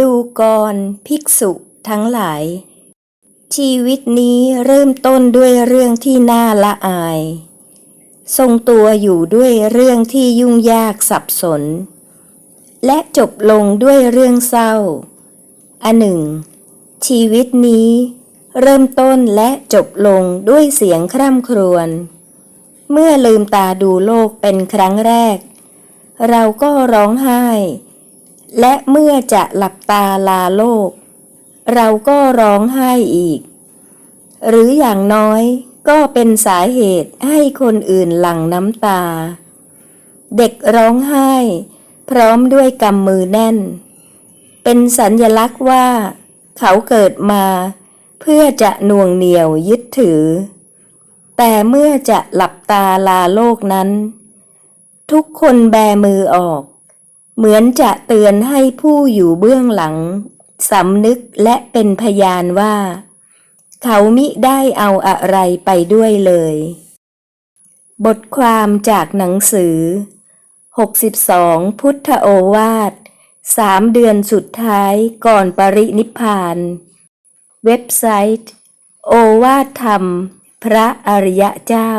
ดูกรภิกษุทั้งหลาย ชีวิตนี้เริ่มต้นด้วยเรื่องที่น่าละอาย ทรงตัวอยู่ด้วยเรื่องที่ยุ่งยากสับสน และจบลงด้วยเรื่องเศร้า อันหนึ่ง ชีวิตนี้เริ่มต้นและจบลงด้วยเสียงคร่ำครวญ เมื่อลืมตาดูโลกเป็นครั้งแรก เราก็ร้องไห้ และเมื่อจะหลับตาลาโลก เราก็ร้องไห้อีก หรืออย่างน้อยก็เป็นสาเหตุให้คนอื่นหลั่งน้ำตา เด็กร้องไห้ พร้อมด้วยกำมือแน่น เป็นสัญลักษณ์ว่า เขาเกิดมา เพื่อจะน่วงเหนียวยึดถือ แต่เมื่อจะหลับตาลาโลกนั้น ทุกคนแบมือออก เหมือนจะเตือนให้ผู้อยู่เบื้องหลังสำนึกและเป็นพยานว่า เขามิได้เอาอะไรไปด้วยเลย บทความจากหนังสือ 62 พุทธโอวาทสามเดือนสุดท้ายก่อนปรินิพพาน เว็บไซต์ โอวาทธรรม พระอริยะเจ้า